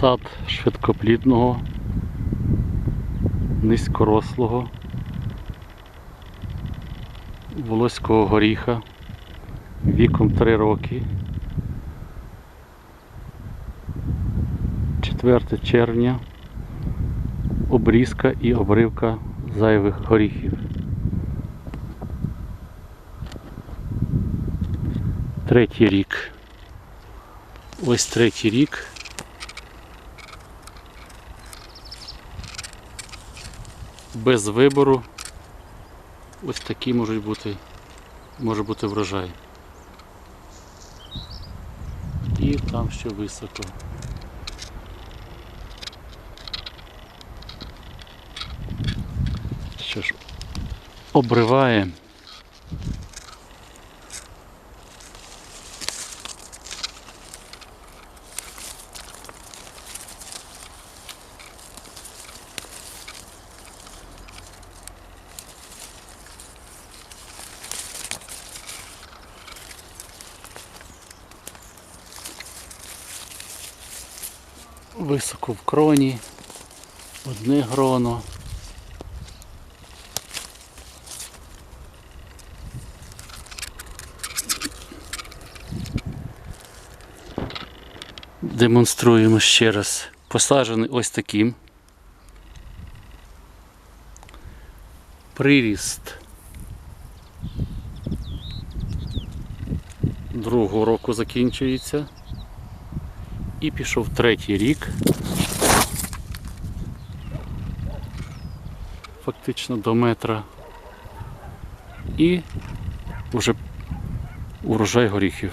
Сад швидкоплідного, низькорослого, волоського горіха віком 3 роки. 4 червня. Обрізка і обривка зайвих горіхів. Третій рік. Ось третій рік. Без вибору. Ось такі можуть бути, може бути врожай. І там ще високо. Що ж, обриваємо. Високо в кроні, одне гроно. Демонструємо ще раз. Посаджений ось таким. Приріст другого року закінчується. І пішов третій рік. Фактично до метра. І вже урожай горіхів.